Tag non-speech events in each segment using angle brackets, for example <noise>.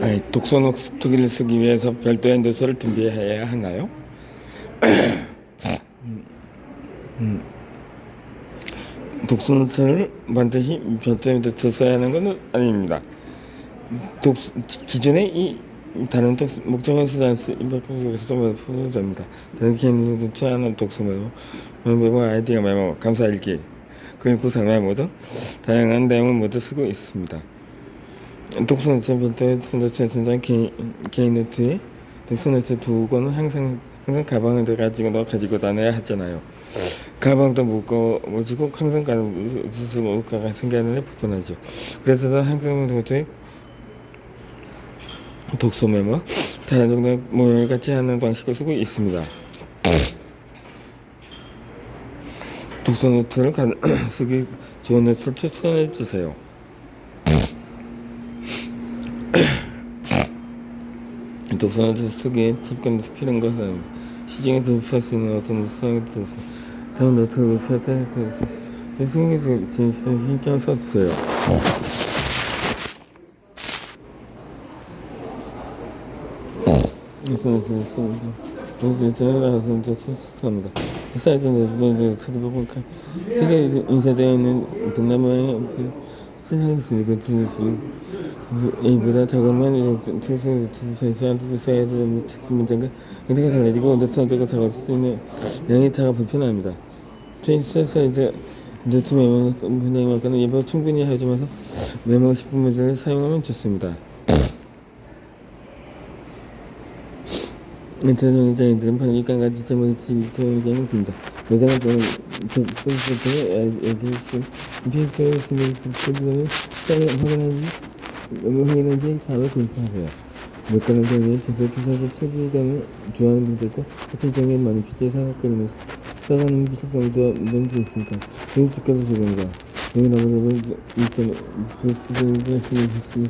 아니, 독서 노트기를 쓰기 위해서 별도의 노트를 준비해야 하나요? 음, 음. 독서 노트를 반드시 별도의 노트 써야 하는 것은 아닙니다. 독 기존의 이 다른 독 목적을 쓰지 않습니다. 됩니다. 다른 개인 노트 하는 독서 메모, 메모 아이디어 메모, 감사 일기, 그리고 설명 모두 다양한 내용을 모두 쓰고 있습니다. 독서 노트 별도의 노트에 쓴다는 개인, 개인 노트에 독서 노트 두 권은 항상 항상 가방을 가지고 너 가지고 다녀야 하잖아요. 가방도 무거워지고 항상 가는 무가가 생기는 불편하죠. 그래서 항상 노트에 독서 메모 다른 정도의 모양을 같이 하는 방식을 쓰고 있습니다. 독서 노트를 가, <clears throat> 쓰기 좋은 노트를 추천해 주세요. 독서 노트 쓰기에 집권 필요한 것은 시중에 구입할 수 있는 어떤 수상의 다른 노트를 찾아서 수행해서 진짜 신경 써주세요. 추천합니다. 사이트는 찾아보니까 되게 인쇄되어 있는 동남아의 신상있습니다. 이보다 저것만 저희한테 써야 되는 문제가 굉장히 달라지고 노트한테가 적을 수 있는 양의 차가 불편합니다. 저희 사이트 노트 메모 분량이 많거나 예보 충분히 해주면서 메모 10분 문제를 사용하면 좋습니다. 대통령 장인들은 방일간 같이 제목이 지휘통장이 듭니다. 매장은 또는 그 에디스 비슷하게 쓰는 프로그램을 확인하지 확인한지 사업을. 몇 가지 경우에 분석 기사적 소비감을 좋아하는 분들과 정에 많은 피해 사각거리면서 싸가는 비속감도 문제 있으니까 여기 듣가서 제공이다. 여기 나머지 일점 수준을 할수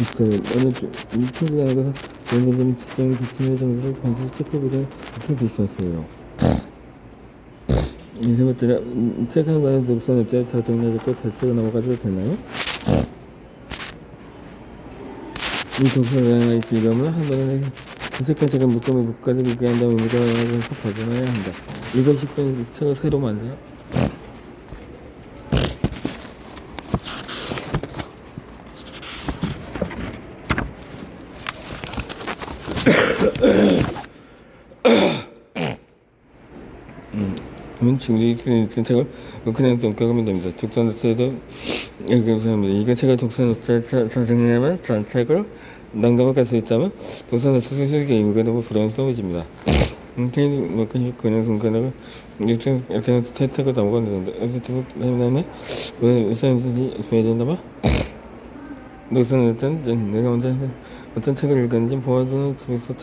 있어요. 어느 이 친구가 나가서 연결된 지정 기침의 정도를 반드시 체크보다 비슷하세요. 세 번째가 책한 권의 독서 일자리 다 정리해줬고 대체로 넘어가도 되나요? 이 독서를 향한 즐거움을 한 번에 구색한 책을 묶음을 묶어서 읽게 한 다음에 의미가 나가서 벗어나야 한다. 이것이 책을 새로 만들어 음, 지금 이 책을 그냥 넘겨가면 됩니다. 독서노트에 도 감사합니다. 이거 책을 독서노트에 선생님은 전 책을 낭독을 갈수 있다면 독서노트 수수기 의미가 너무 부담스러워집니다. 음, 개인 뭐 그냥 순간에 유튜브 태택을 다 먹었는데 유튜브 때문에 왜 우선인지 보여준다면 독서노트는 내가 먼저 어떤 책을 읽었는지 보아주는 집에서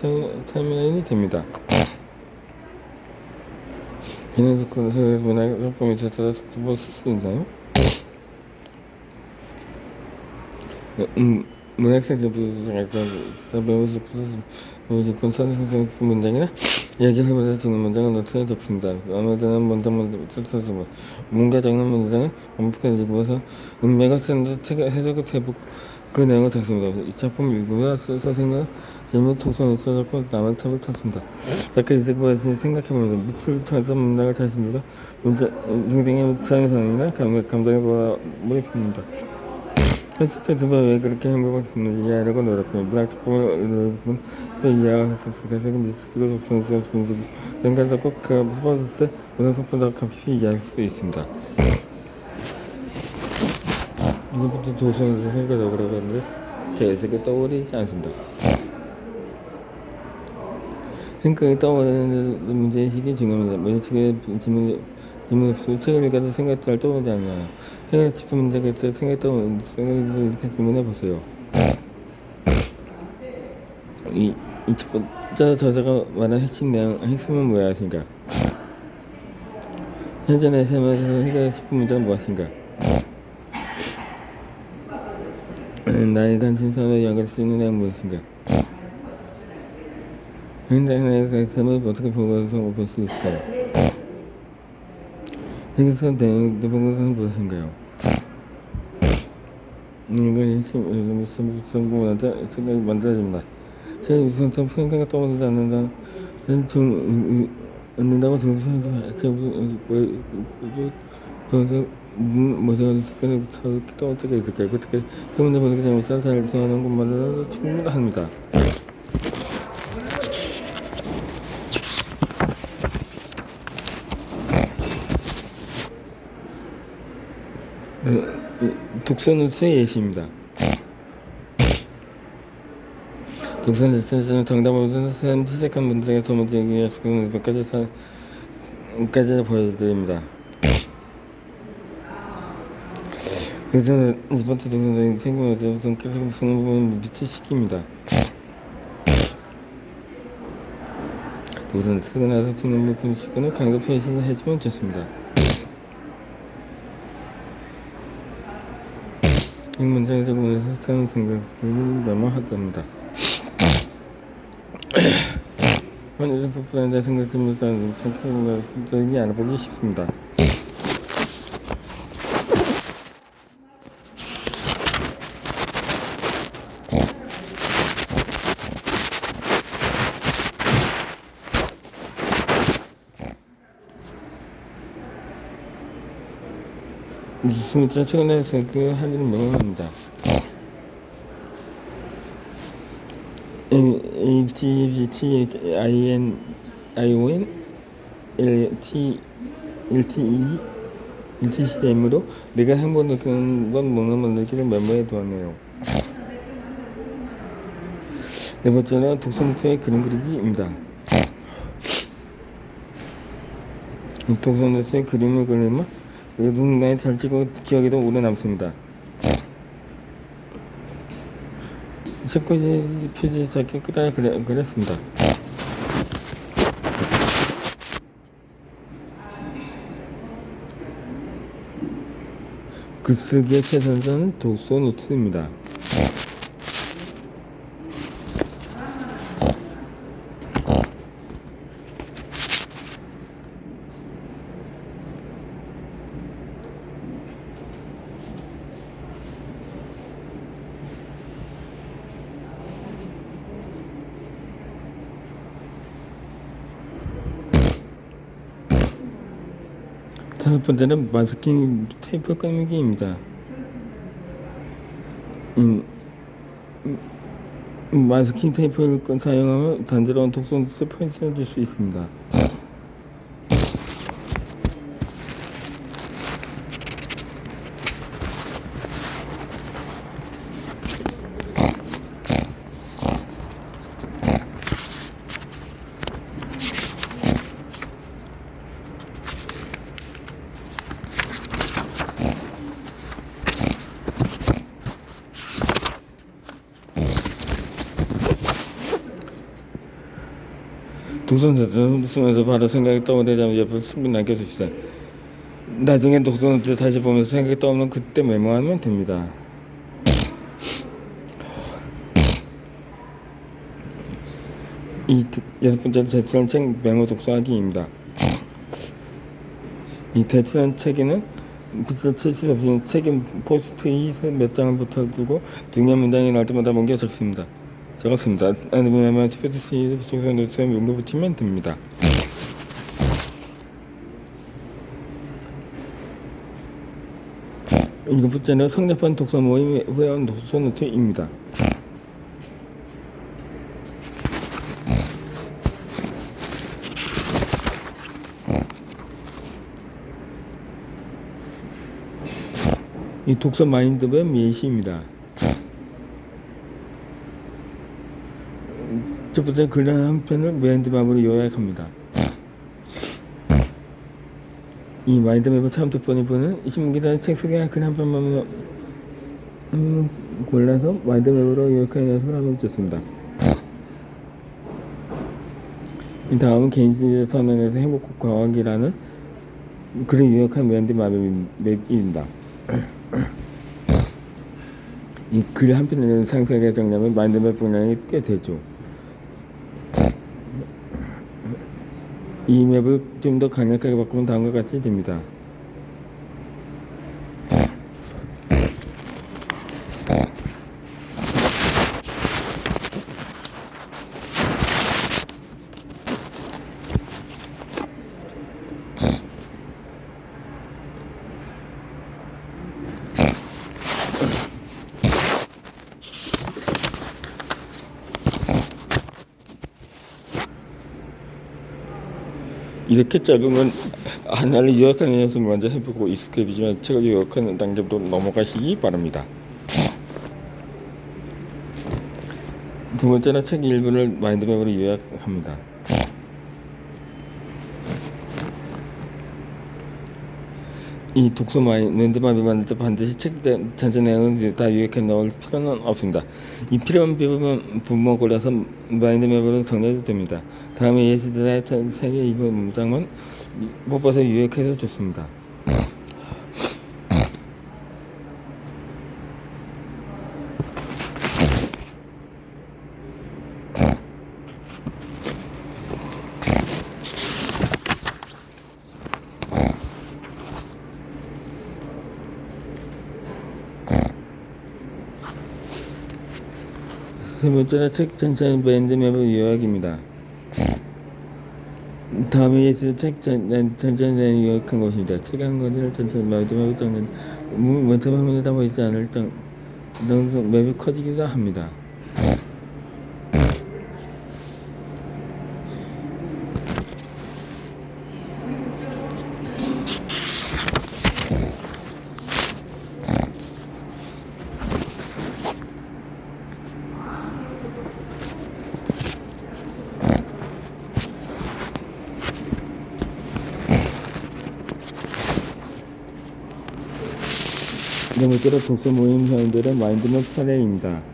참여인이 됩니다. 속도에서 문화 작품이 찾아서 뭐쓸수 있나요? 음, 문학생들 부분에서 배우실 배우실 선생님 문장이나 이야기를 먼저 적는 문장은 노트에 적습니다. 먼저 먼저 써서 뭔가 적는 문장은 반복해서 적어서 음매가 쓴 책을 해석을 해보고 그 내용을 적습니다. 이 작품 읽으며 선생과 질문 독성을 써졌고 남의 탑을 탔습니다. 작가 이색 것을 생각해보면서 밑을 통해서 문장을 찾습니다. 문자, 등등의 감각, 감정에 몰입합니다. 현실때 두번 왜 그렇게 행복할 수 있는지 이해하려고 노력합니다. 문학 작품을 여러분 또 이해할 수 없으니까 지금 미스티고 독성스러운 분석 연관적 꼭그 스포츠 문학 소품과 같이 이해할 수 있습니다. 이제부터 도서에서 생각하려고 하는데 제 생각에 떠오르지 않습니다. 생각이 떠오르는 문제의식이 중요합니다. 문제책의 질문, 질문 없이 책을 읽어도 생각이 잘 떠오르지 않아요. 생각 싶은 문제가 있을 때 생각이 떠오르는 생각을 이렇게 질문해 보세요. 이, 이 첫 번째 저자가 말한 핵심 내용, 핵심은 무엇인가? 현재 내 삶에서 해결하고 싶은 문제는 무엇인가? 나의 관심사로 연결할 수 있는 내용 무엇인가? 현장에서 삶을 어떻게 보고서 볼 수 있을까요? 여기서 내용, 보고서는 무엇인가요? 인간이 무슨 성공한테 생각이 만들어집니다. 무슨 좀 생각이 떠오르지 않는다. 좀 않는다고 정신하지 제가 무슨 왜 그런데 뭐가 습관을 저렇게 어떻게 이렇게 그렇게 세문에 보니까 그냥 쌀쌀 좋아하는 것만으로도 충분합니다. 제 예시입니다. 스는 정답을 시작한 분들에게 도움을 드리기 위해서 몇 가지 사, 까지 보여드립니다. 그래서 이 번째 동선적인 생각을 계속 쓰는 부분을 미치시킵니다. 우선 쓰고 나서 듣는 부분 시간을 강도 표시를 해주면 좋습니다. 문장에서 보면서 쓰는 생각을 메모하답니다. 환자들 부분에 대해 생각들을 선택하기 알아보기 쉽습니다. 스미트 최근에 그 명령합니다. A T T I N I O N L T L T E L T C M으로 내가 한번 느끼는 건 먹는 느끼를 메모해 두었네요. 네 번째는 독서노트의 그림 그리기입니다. 독서노트의 그림을 그리면 누군가에 잘 찍어 기억에도 오래 남습니다. 책꽂이 표지 짧게 끝까지 그려, 그렸습니다. 글쓰기의 최선은 독서 노트입니다. 다섯 번째는 마스킹 테이프 끊기입니다. 음, 음, 마스킹 테이프를 사용하면 단지로운 독성 스포인트를 줄수 있습니다. 독서노트 쓰면서 바로 생각이 떠오르자면 옆에 숨이 남겨주시다. 나중에 독서노트 다시 보면서 생각이 떠오르면 그때 메모하면 됩니다. 이 여섯 번째로 대출한 책 메모 독서하기입니다. 이 대출한 책에는 빛을 칠수 없는 책임 포스트잇 몇 장을 붙여두고 중요한 문장이 나올 때마다 먼저 적습니다. 적었습니다. 아니면 스페드시 속에서 노트에 연결 붙이면 됩니다. 일곱 번째는 성대판 독서 모임 회원 독서 노트입니다. 이 독서 마인드맵 예시입니다. 첫 번째 글한 한 편을 마인드맵으로 요약합니다. 이 마인드맵을 처음부터 보내보는 신문기자 책 속에 글 한 편만 음, 골라서 마인드맵으로 요약하는 연습을 하면 좋습니다. 이 다음은 개인주의 선언에서 행복 과학이라는 글을 요약한 마인드맵입니다. 이 글 한 편을 상세하게 정리하면 마인드맵 분량이 꽤 되죠. 이 맵을 좀 더 강력하게 바꾸면 다음과 같이 됩니다. 이렇게 짧으면 하나를 요약하는 연습을 먼저 해보고 익숙해지지만 책을 요약하는 단계부터 넘어가시기 바랍니다. 두 번째는 책 일부를 마인드맵으로 요약합니다. 이 독서 마인드맵을 만들 때 반드시 책 전체 내용을 다 요약해 넣을 필요는 없습니다. 이 필요한 부분 부분만 골라서 마인드맵으로 정리해도 됩니다. 다음에 예시들의 세개 일부 문장만 뽑아서 요약해도 좋습니다. 세 번째는 책 전체 마인드맵의 요약입니다. 다음에 예시 책 내용 요약한 것입니다. 책 한 권을 전체 마인드맵을 적는 먼저 화면에 담아 있지 않을 정 정도 맵이 커지기도 합니다. 네 번째로 독서 모임 회원들의 마인드맵 사례입니다.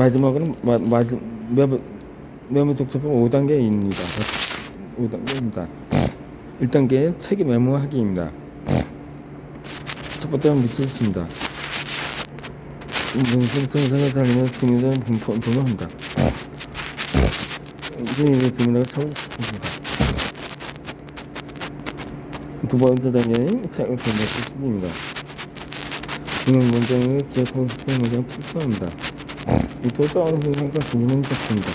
마지막으로 마, 마지, 메모, 메모 독서법 5단계입니다. 5단계입니다. 1단계는 책에 메모하기입니다. 첫 번째는 미치겠습니다. 정상을 살리면 주민들은 분포합니다. 주민의 주민을 찾습니다. 두 번째 단계는 책을 건너 쓰기입니다. 이런 문장을 기억하고 싶은 문장 필수합니다. 돌아오는 순간과 개념은 같습니다.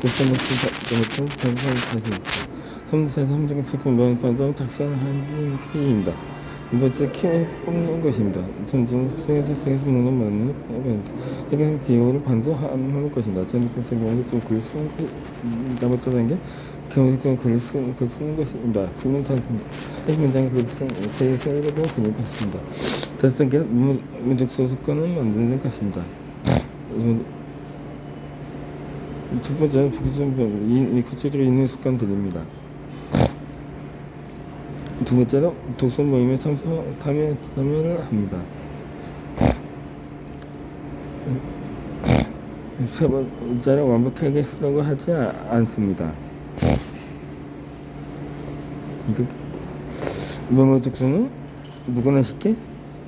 독서는 수사부터 전사를 다시 삼사에서 삼적인 슬픈 명판도 작성하는 게임입니다. 두 번째 키를 뽑는 것입니다. 전진 수행에서 수행에서 먹는 맞는 것입니다. 이게 기호를 반성하는 것입니다. 전부터 생각하는 또 글을 쓰는 것, 나머지 단계 경색적인 글을 쓰는, 글 쓰는 것입니다. 질문 찬습니다. 이 문장 글을 쓰는, 글을 것도 그럴 것입니다. 다섯 단계는 문득서 습관을 만드는 것입니다. 첫 번째는 부수적인 이 구체적으로 있는 습관들입니다. 두 번째로 독서 모임에 참석 참여 참여를 합니다. 세 번째는 완벽하게 쓰려고 하지 아- 않습니다. 명어 독서는 누구나 쉽게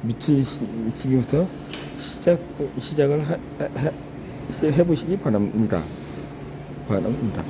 미치기부터 시작 시작을 하, 하, 하, 해보시기 바랍니다. 바랍니다.